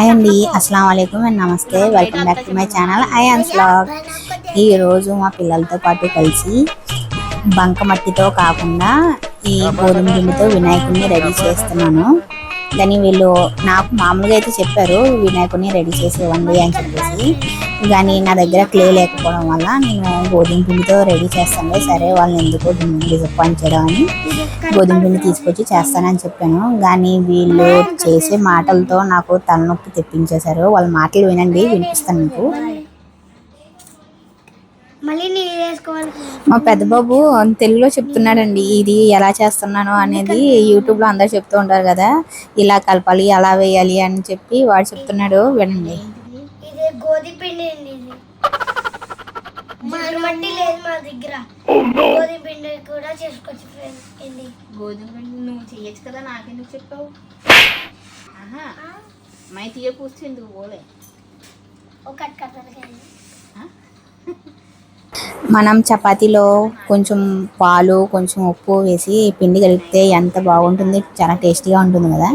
Hi అండి అస్సలం వాలేకుమ్ అండ్ నమస్తే welcome back to my channel Ayaan's vlog ఈ రోజు మా పిల్లలతో పాటు కలిసి బంకమట్టితో కాకుండా ఈ గోధుమ పిండితో వినాయకుడిని రెడీ చేస్తున్నాను. కానీ వీళ్ళు నాకు మామూలుగా అయితే చెప్పారు వినాయకుడిని రెడీ చేసేవండి అని చెప్పేసి. కానీ నా దగ్గర క్లే లేకపోవడం వల్ల నేను గోధుమ పిండితో రెడీ చేస్తాను సరే వాళ్ళని ఎందుకు డిసప్పాయింట్ చేయడం అని గోధుమ పిండి తీసుకొచ్చి చేస్తానని చెప్పాను. కానీ వీళ్ళు చేసే మాటలతో నాకు తలనొప్పి తెప్పించేశారు. వాళ్ళ మాటలు వినండి వినిపిస్తాను మీకు. మా పెద్ద బాబు తెలుగులో చెప్తున్నాడండి ఇది ఎలా చేస్తున్నాను అనేది యూట్యూబ్లో అందరు చెప్తూ ఉంటారు కదా ఇలా కలపాలి అలా వేయాలి అని చెప్పి వాడు చెప్తున్నాడు వినండి. ఇది గోధి పిండి అండి ఇది. మన మట్టి లేదు మా దగ్గర. పిండి కూడా చేసుకోవచ్చు ఫ్రెండ్స్ అండి గోధుమ పిండి నువ్వు చేయొచ్చు కదా నాకెందుకు చెప్పావు? మై తీయ కూర్చుంది పోలే? ఒక మనం చపాతీలో కొంచెం పాలు కొంచెం ఉప్పు వేసి పిండి కలిపితే ఎంత బాగుంటుంది చాలా టేస్టీగా ఉంటుంది కదా.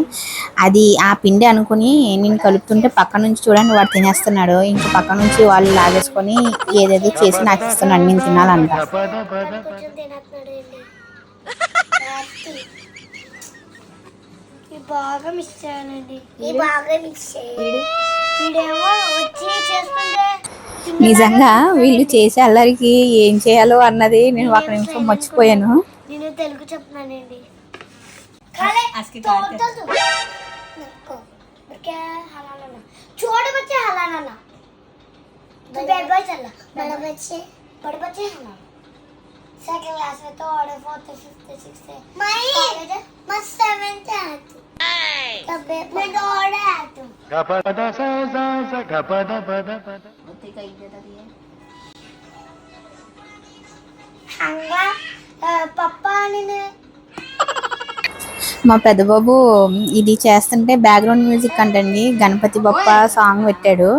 అది ఆ పిండి అనుకుని నేను కలుపుతుంటే పక్క నుంచి చూడండి వాడు తినేస్తున్నాడు. ఇంక పక్క నుంచి వాళ్ళు లాగేసుకొని ఏదేదో చేసి నాకు ఇస్తున్నాడు నేను తినాలంట. నిజంగా వీళ్ళు చేసే అల్లరికి ఏం చేయాలో అన్నది నేను ఒక నిమిషం మర్చిపోయాను. Second class fourth fifth sixth. Seventh గపద గపద పద పద పూర్తిగా ने మా పెద్దబాబు ఇది చేస్తుంటే బ్యాక్గ్రౌండ్ మ్యూజిక్ అంటండి. గణపతి బొప్ప సాంగ్ పెట్టాడు.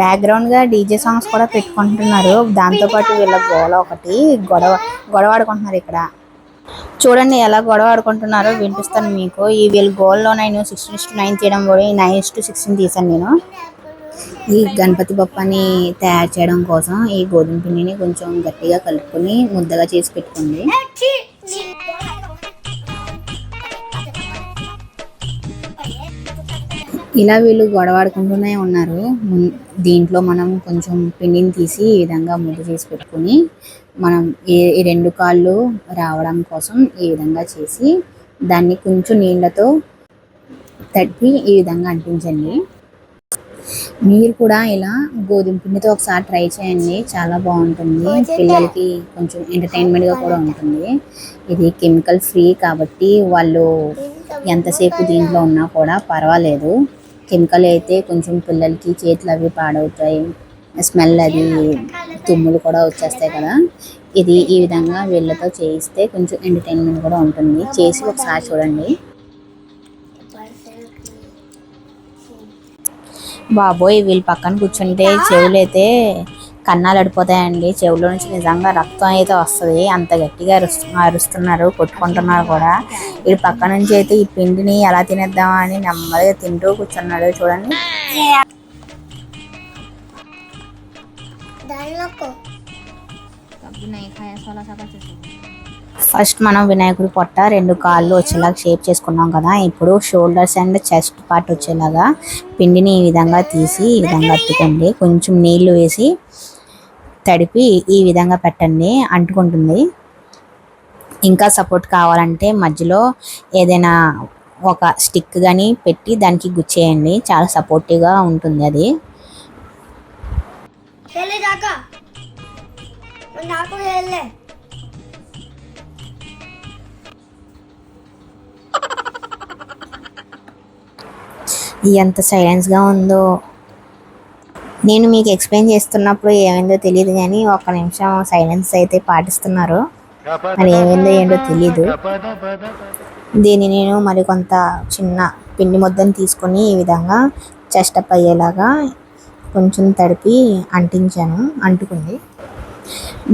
బ్యాక్గ్రౌండ్గా డీజే సాంగ్స్ కూడా పెట్టుకుంటున్నారు. దాంతోపాటు వీళ్ళ గోల ఒకటి గొడవ గొడవ ఆడుకుంటున్నారు ఇక్కడ. చూడండి ఎలా గొడవ ఆడుకుంటున్నారో వినిపిస్తాను మీకు. ఈ వీళ్ళ గోల్లో నేను సిక్స్టీన్ టు నైన్ తీయడం కూడా నైన్ టు సిక్స్టీన్ తీసాను నేను. ఈ గణపతి బొప్పని తయారు చేయడం కోసం ఈ గోధుమ పిండిని కొంచెం గట్టిగా కలుపుకొని ముద్దగా చేసి పెట్టుకుంది ఇలా వీళ్ళు గొడవాడుకుంటూనే ఉన్నారు. దీంట్లో మనం కొంచెం పిండిని తీసి ఈ విధంగా ముద్ద చేసి పెట్టుకుని మనం ఈ ఈ రెండు కాళ్ళు రావడం కోసం ఈ విధంగా చేసి దాన్ని కొంచెం నీళ్ళతో తడిపి ఈ విధంగా అంటించండి. మీరు కూడా ఇలా గోధుమ పిండితో ఒకసారి ట్రై చేయండి. చాలా బాగుంటుంది. పిల్లలకి కొంచెం ఎంటర్టైన్మెంట్గా కూడా ఉంటుంది. ఇది కెమికల్ ఫ్రీ కాబట్టి వాళ్ళు ఎంతసేపు దీంట్లో ఉన్నా కూడా పర్వాలేదు. కెమికల్ అయితే కొంచెం పిల్లలకి చేతులు అవి పాడవుతాయి. స్మెల్ అది తుమ్ములు కూడా వచ్చేస్తాయి కదా. ఇది ఈ విధంగా వీళ్ళతో చేయిస్తే కొంచెం ఎంటర్టైన్మెంట్ కూడా ఉంటుంది. చేసి ఒకసారి చూడండి. బాబోయ్ వీళ్ళు పక్కన కూర్చుంటే చెవులు అయితే కన్నాలు అడిపోతాయండి. చెవులో నుంచి నిజంగా రక్తం అయితే వస్తుంది. అంత గట్టిగా అరుస్తు అరుస్తున్నారు కొట్టుకుంటున్నారు కూడా. వీళ్ళు పక్క నుంచి అయితే ఈ పిండిని ఎలా తినేద్దామా అని నెమ్మదిగా తింటూ కూర్చున్నాడు చూడండి. దానిలోకి ఫస్ట్ మనం వినాయకుడి పొట్ట రెండు కాళ్ళు వచ్చేలాగా షేప్ చేసుకున్నాం కదా. ఇప్పుడు షోల్డర్స్ అండ్ చెస్ట్ పార్ట్ వచ్చేలాగా పిండిని ఈ విధంగా తీసి ఈ విధంగా అత్తుకోండి కొంచెం నీళ్ళు వేసి తడిపి ఈ విధంగా పెట్టండి. అంటుకుంటుంది. ఇంకా సపోర్ట్ కావాలంటే మధ్యలో ఏదైనా ఒక స్టిక్ కానీ పెట్టి దానికి గుచ్చేయండి. చాలా సపోర్టివ్గా ఉంటుంది అది. నాకు ఎంత సైలెన్స్గా ఉందో. నేను మీకు ఎక్స్ప్లెయిన్ చేస్తున్నప్పుడు ఏమైందో తెలియదు కానీ ఒక నిమిషం సైలెన్స్ అయితే పాటిస్తున్నారు. మరి ఏమైందో ఏంటో తెలియదు దీన్ని నేను మరి కొంత చిన్న పిండి ముద్దను తీసుకొని ఈ విధంగా చెస్ట్ అప్ అయ్యేలాగా కొంచెం తడిపి అంటించాను అంటుకుంది.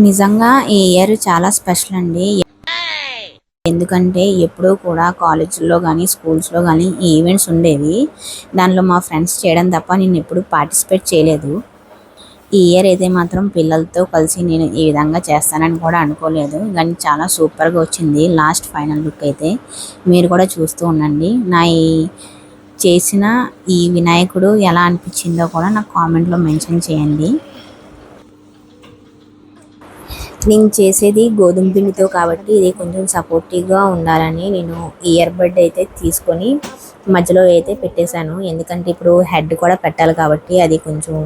నిజంగా ఈ ఇయర్ చాలా స్పెషల్ అండి. ఎందుకంటే ఎప్పుడూ కూడా కాలేజీల్లో కానీ స్కూల్స్లో కానీ ఈవెంట్స్ ఉండేవి. దానిలో మా ఫ్రెండ్స్ చేయడం తప్ప నేను ఎప్పుడు పార్టిసిపేట్ చేయలేదు. ఈ ఇయర్ అయితే మాత్రం పిల్లలతో కలిసి నేను ఈ విధంగా చేస్తానని కూడా అనుకోలేదు. కానీ చాలా సూపర్గా వచ్చింది లాస్ట్ ఫైనల్ లుక్ అయితే. మీరు కూడా చూస్తూ ఉండండి. నా ఈ చేసిన ఈ వినాయకుడు ఎలా అనిపించిందో కూడా నాకు కామెంట్లో మెన్షన్ చేయండి. నేను చేసేది గోధుమ పిండితో కాబట్టి ఇది కొంచెం సపోర్టివ్గా ఉండాలని నేను ఇయర్ బడ్ అయితే తీసుకొని మధ్యలో అయితే పెట్టేశాను. ఎందుకంటే ఇప్పుడు హెడ్ కూడా పెట్టాలి కాబట్టి అది కొంచెం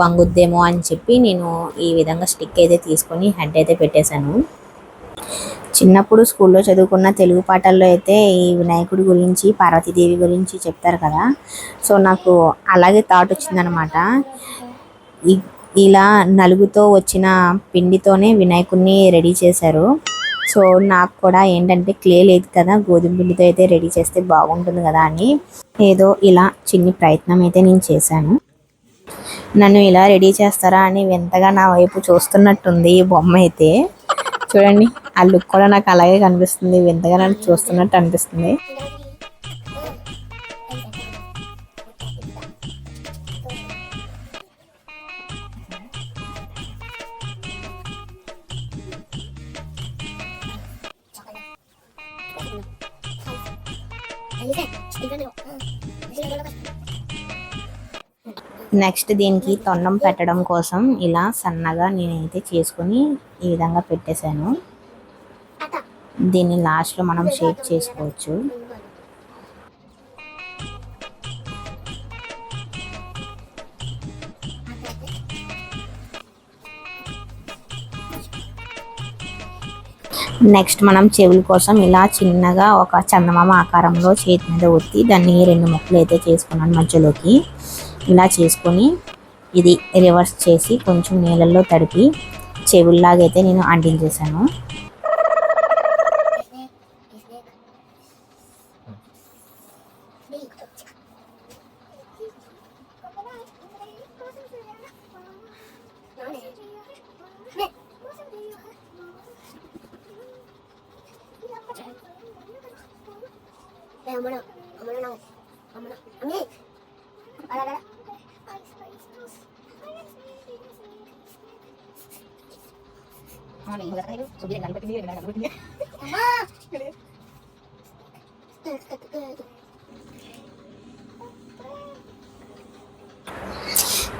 వంగుద్దేమో అని చెప్పి నేను ఈ విధంగా స్టిక్ అయితే తీసుకొని హెడ్ అయితే పెట్టేశాను. చిన్నప్పుడు స్కూల్లో చదువుకున్న తెలుగు పాఠాల్లో అయితే ఈ వినాయకుడి గురించి పార్వతీదేవి గురించి చెప్తారు కదా. సో నాకు అలాగే థాట్ వచ్చిందనమాట ఈ ఇలా నలుగుతో వచ్చిన పిండితోనే వినాయకుడిని రెడీ చేశారు. సో నాకు కూడా ఏంటంటే క్లే లేదు కదా గోధుమ పిండితో అయితే రెడీ చేస్తే బాగుంటుంది కదా అని ఏదో ఇలా చిన్ని ప్రయత్నం అయితే నేను చేశాను. నన్ను ఇలా రెడీ చేస్తారా అని వింతగా నా వైపు చూస్తున్నట్టుంది ఈ బొమ్మ అయితే. చూడండి ఆ లుక్ కూడా నాకు అలాగే కనిపిస్తుంది వింతగా నన్ను చూస్తున్నట్టు అనిపిస్తుంది. నెక్స్ట్ దీనికి తొండం పెట్టడం కోసం ఇలా సన్నగా నేనైతే చేసుకొని ఈ విధంగా పెట్టేశాను. దీన్ని లాస్ట్లో మనం షేప్ చేసుకోవచ్చు. నెక్స్ట్ మనం చెవుల కోసం ఇలా చిన్నగా ఒక చందమామ ఆకారంలో చేతి మీద ఒత్తి దాన్ని రెండు ముక్కలు అయితే చేసుకున్నాను మధ్యలోకి. ఇలా చేసుకొని ఇది రివర్స్ చేసి కొంచెం నీళ్ళల్లో తడిపి చెవుల్లాగైతే నేను అంటించేసాను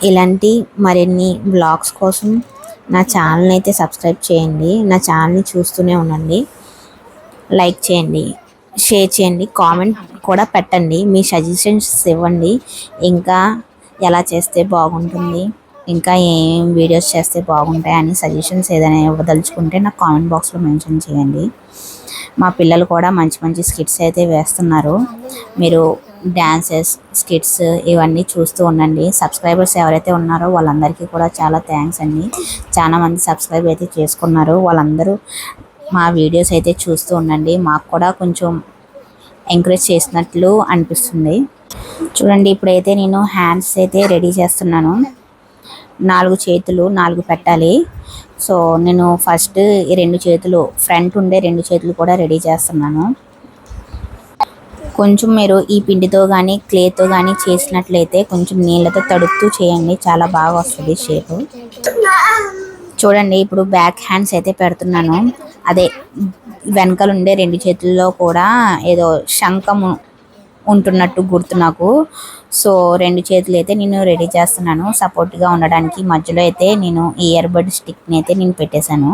ఇలాంటి మరిన్ని బ్లాగ్స్ కోసం నా ఛానల్ని అయితే సబ్స్క్రైబ్ చేయండి. నా ఛానల్ని చూస్తూనే ఉండండి. లైక్ చేయండి. షేర్ చేయండి. కామెంట్ కూడా పెట్టండి. మీ సజెషన్స్ ఇవ్వండి. ఇంకా ఎలా చేస్తే బాగుంటుంది? ఇంకా ఏం వీడియోస్ చేస్తే బాగుంటాయి అని సజెషన్స్ ఏదైనా ఇవ్వదలుచుకుంటే నాకు కామెంట్ బాక్స్లో మెన్షన్ చేయండి. మా పిల్లలు కూడా మంచి మంచి స్కిట్స్ అయితే వేస్తున్నారు. మీరు డ్యాన్సెస్ స్కిట్స్ ఇవన్నీ చూస్తూ ఉండండి. సబ్స్క్రైబర్స్ ఎవరైతే ఉన్నారో వాళ్ళందరికీ కూడా చాలా థ్యాంక్స్ అండి. చాలా మంది సబ్స్క్రైబ్ అయితే చేసుకున్నారు. వాళ్ళందరూ మా వీడియోస్ అయితే చూస్తూ ఉండండి. మాకు కూడా కొంచెం ఎంకరేజ్ చేసినట్లు అనిపిస్తుంది. చూడండి ఇప్పుడైతే నేను హ్యాండ్స్ అయితే రెడీ చేస్తున్నాను. నాలుగు చేతులు నాలుగు పెట్టాలి. సో నేను ఫస్ట్ ఈ రెండు చేతులు ఫ్రంట్ ఉండే రెండు చేతులు కూడా రెడీ చేస్తున్నాను. కొంచెం మీరు ఈ పిండితో కానీ క్లేతో కానీ చేసినట్లయితే కొంచెం నీళ్ళతో తడుపుతూ చేయండి. చాలా బాగా వస్తుంది షేపు చూడండి ఇప్పుడు బ్యాక్ హ్యాండ్స్ అయితే పెడుతున్నాను. అదే వెనకాల ఉండే రెండు చేతుల్లో కూడా ఏదో శంఖము ఉంటున్నట్టు గుర్తు నాకు. సో రెండు చేతులు అయితే నేను రెడీ చేస్తున్నాను. సపోర్ట్గా ఉండడానికి మధ్యలో అయితే నేను ఇయర్ ఇయర్బడ్ స్టిక్ని అయితే నేను పెట్టేశాను.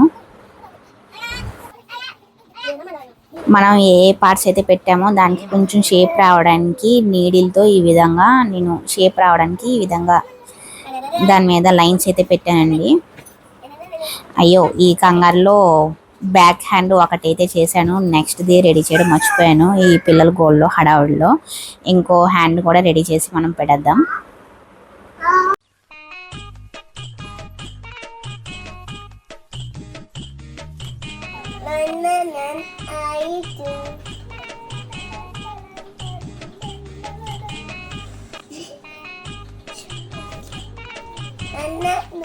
మనం ఏ పార్ట్స్ అయితే పెట్టామో దానికి కొంచెం షేప్ రావడానికి నీడిల్తో ఈ విధంగా నేను షేప్ రావడానికి ఈ విధంగా దాని మీద లైన్స్ అయితే పెట్టానండి. అయ్యో ఈ కంగారులో బ్యాక్ హ్యాండ్ ఒకటైతే చేశాను. నెక్స్ట్ది రెడీ చేయడం మర్చిపోయాను. ఈ పిల్లల గోల్డ్లో హడావుడిలో ఇంకో హ్యాండ్ కూడా రెడీ చేసి మనం పెడద్దాం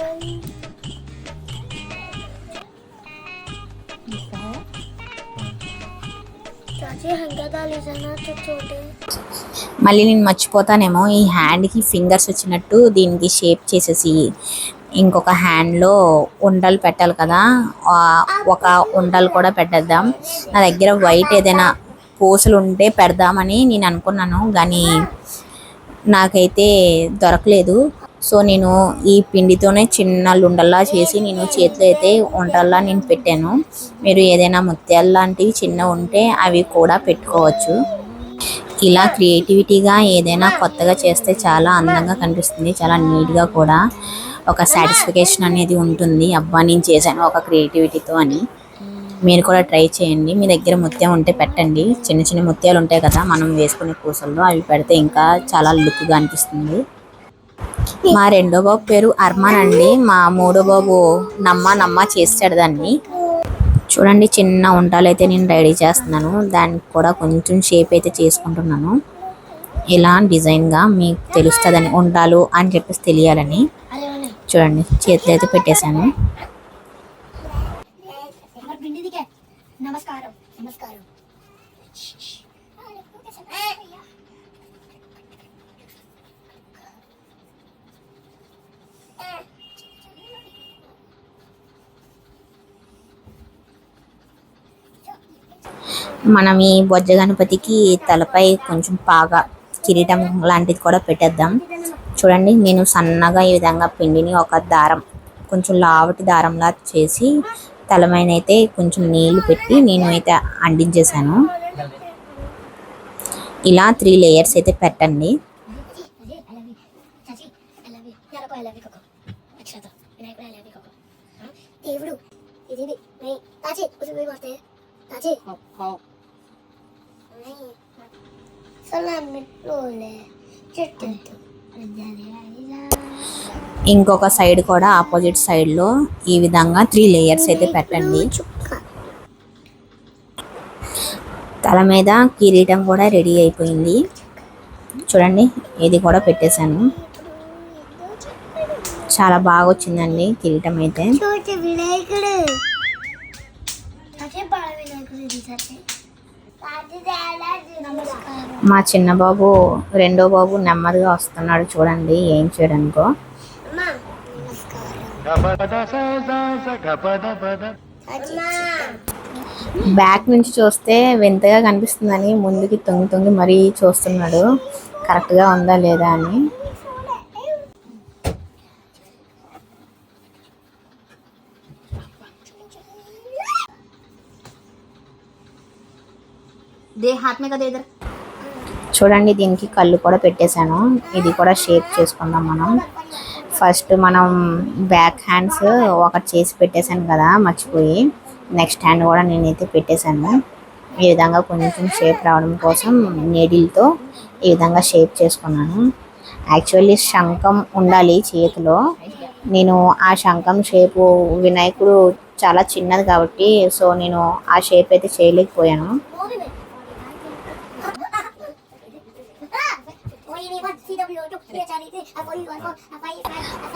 Thank you. మళ్ళీ నేను మర్చిపోతానేమో ఈ హ్యాండ్కి ఫింగర్స్ వచ్చినట్టు దీనికి షేప్ చేసేసి ఇంకొక హ్యాండ్లో ఉండలు పెట్టాలి కదా ఒక ఉండలు కూడా పెట్టేద్దాం. నా దగ్గర వైట్ ఏదైనా పూసలు ఉంటే పెడదామని నేను అనుకున్నాను కానీ నాకైతే దొరకలేదు. సో నేను ఈ పిండితోనే చిన్న లుండల్లా చేసి నేను చేతిలో అయితే వంటల్లా నేను పెట్టాను. మీరు ఏదైనా ముత్యాలు లాంటివి చిన్న ఉంటే అవి కూడా పెట్టుకోవచ్చు. ఇలా క్రియేటివిటీగా ఏదైనా కొత్తగా చేస్తే చాలా అందంగా కనిపిస్తుంది చాలా నీట్గా కూడా. ఒక సాటిస్ఫికేషన్ అనేది ఉంటుంది. అబ్బా నేను చేశాను ఒక క్రియేటివిటీతో అని. మీరు కూడా ట్రై చేయండి. మీ దగ్గర ముత్యం ఉంటే పెట్టండి. చిన్న చిన్న ముత్యాలు ఉంటాయి కదా మనం వేసుకునే పూసల్లో అవి పెడితే ఇంకా చాలా లుక్గా అనిపిస్తుంది. మా రెండో బాబు పేరు అర్మాన్ అండి. మా మూడో బాబు నమ్మ నమ్మ చేస్తాడు దాన్ని. చూడండి చిన్న ఉండాలు అయితే నేను రెడీ చేస్తున్నాను. దానికి కూడా కొంచెం షేప్ అయితే చేసుకుంటున్నాను. ఇలా డిజైన్గా మీకు తెలుస్తుందని ఉండాలు అని చెప్పేసి తెలియాలని. చూడండి చేతిలో అయితే పెట్టేశాను. నమస్కారం. నమస్కారం. మనం ఈ బొజ్జ గణపతికి తలపై కొంచెం పాగా కిరీటం లాంటిది కూడా పెట్టేద్దాం. చూడండి నేను సన్నగా ఈ విధంగా పిండిని ఒక దారం కొంచెం లావటి దారంలా చేసి తలమైన అయితే కొంచెం నీళ్ళు పెట్టి నేను అయితే అంటించేశాను. ఇలా త్రీ లేయర్స్ అయితే పెట్టండి. అదే అలవి ఇంకొక సైడ్ కూడా ఆపోజిట్ సైడ్లో ఈ విధంగా త్రీ లేయర్స్ అయితే పెట్టండి. చుక్క. తల మీద కిరీటం కూడా రెడీ అయిపోయింది. చూడండి ఇది కూడా పెట్టేశాను. చాలా బాగా వచ్చిందండి కిరీటం అయితే. మా చిన్న బాబు రెండో బాబు నెమ్మదిగా వస్తున్నాడు చూడండి ఏం చేయడానికో. బ్యాక్ నుంచి చూస్తే వింతగా కనిపిస్తుందని ముందుకి తొంగి తొంగి మరీ చూస్తున్నాడు. కరెక్ట్గా ఉందా లేదా అని. చూడండి దీనికి కళ్ళు కూడా పెట్టేశాను. ఇది కూడా షేప్ చేసుకుందాం మనం. ఫస్ట్ మనం బ్యాక్ హ్యాండ్స్ ఒకటి చేసి పెట్టేశాను కదా మర్చిపోయి. నెక్స్ట్ హ్యాండ్ కూడా నేనైతే పెట్టేశాను. ఈ విధంగా కొంచెం షేప్ రావడం కోసం నీడిల్తో ఈ విధంగా షేప్ చేసుకున్నాను. యాక్చువల్లీ శంఖం ఉండాలి చేతిలో. నేను ఆ శంఖం షేపు వినాయకుడు చాలా చిన్నది కాబట్టి సో నేను ఆ షేప్ అయితే చేయలేకపోయాను.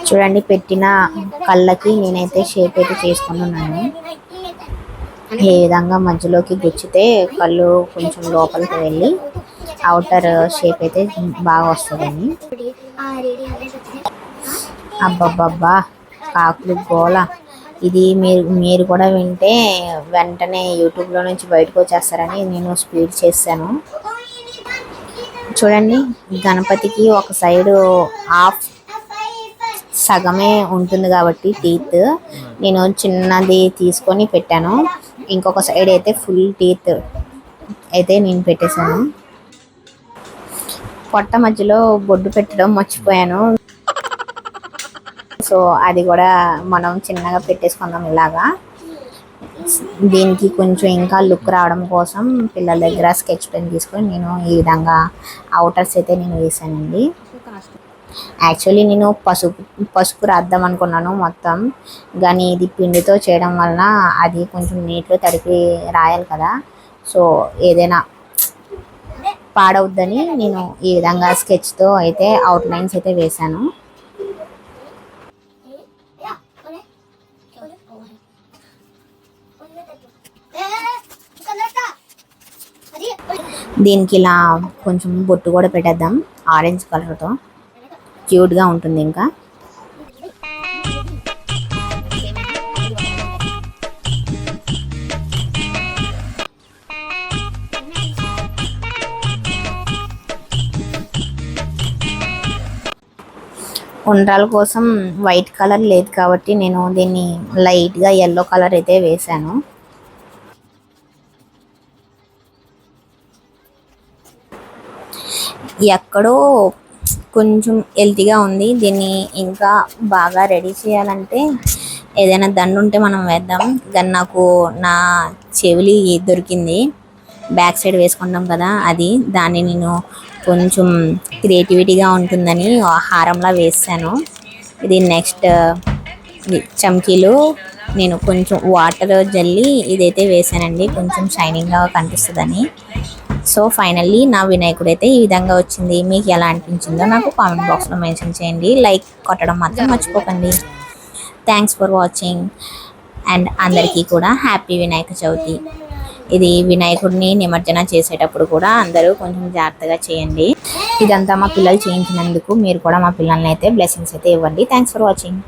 చూడండి పెట్టిన కళ్ళకి నేనైతే షేప్ అయితే చేసుకున్నాను ఈ విధంగా మధ్యలోకి గుచ్చితే కళ్ళు కొంచెం లోపలికి వెళ్ళి అవుటర్ షేప్ అయితే బాగా వస్తుందని అబ్బబ్బబ్బా కాకులు గోల. ఇది మీరు మీరు కూడా వింటే వెంటనే యూట్యూబ్లో నుంచి బయటకు వచ్చేస్తారని నేను స్పీడ్ చేశాను. చూడండి గణపతికి ఒక సైడు హాఫ్ సగమే ఉంటుంది కాబట్టి టీత్ నేను చిన్నది తీసుకొని పెట్టాను. ఇంకొక సైడ్ అయితే ఫుల్ టీత్ అయితే నేను పెట్టేశాను. పొట్ట మధ్యలో బొడ్డు పెట్టడం మర్చిపోయాను. సో అది కూడా మనం చిన్నగా పెట్టేసుకుందాం ఇలాగా. దీనికి కొంచెం ఇంకా లుక్ రావడం కోసం పిల్లల దగ్గర స్కెచ్ పెన్ తీసుకొని నేను ఈ విధంగా అవుటర్స్ అయితే నేను వేసానండి యాక్చువల్లీ నేను పసుపు పసుపు రాద్దాం అనుకున్నాను మొత్తం. కానీ ఇది పిండితో చేయడం వలన అది కొంచెం నీటిలో తడిపి రాయాలి కదా. సో ఏదైనా పాడవద్దని నేను ఈ విధంగా స్కెచ్తో అయితే అవుట్ లైన్స్ అయితే వేశాను. దీనికి ఇలా కొంచెం బొట్టు కూడా పెట్టేద్దాం. ఆరెంజ్ కలర్తో క్యూట్గా ఉంటుంది ఇంకా. ఉండ్రాల కోసం వైట్ కలర్ లేదు కాబట్టి నేను దీన్ని లైట్గా ఎల్లో కలర్ అయితే వేశాను. ఎక్కడో కొంచెం హెల్తీగా ఉంది. దీన్ని ఇంకా బాగా రెడీ చేయాలంటే ఏదైనా దండు ఉంటే మనం వేద్దాం. కానీ నాకు నా చెవిలి దొరికింది. బ్యాక్ సైడ్ వేసుకుంటాం కదా అది. దాన్ని నేను కొంచెం క్రియేటివిటీగా ఉంటుందని హారంలా వేసాను. ఇది నెక్స్ట్ చమ్కీలు. నేను కొంచెం వాటర్ జల్లి ఇదైతే వేసానండి. కొంచెం షైనింగ్గా కనిపిస్తుందని. సో ఫైనల్లీ నా వినాయకుడు అయితే ఈ విధంగా వచ్చింది. మీకు ఎలా అనిపించిందో నాకు కామెంట్ బాక్స్లో మెన్షన్ చేయండి. లైక్ కొట్టడం మాత్రం మర్చిపోకండి. థ్యాంక్స్ ఫర్ వాచింగ్ అండ్ అందరికీ కూడా హ్యాపీ వినాయక చవితి. ఇది వినాయకుడిని నిమజ్జన చేసేటప్పుడు కూడా అందరూ కొంచెం జాగ్రత్తగా చేయండి. ఇదంతా మా పిల్లలు చేయించినందుకు మీరు కూడా మా పిల్లల్ని అయితే బ్లెస్సింగ్స్ అయితే ఇవ్వండి. Thanks for watching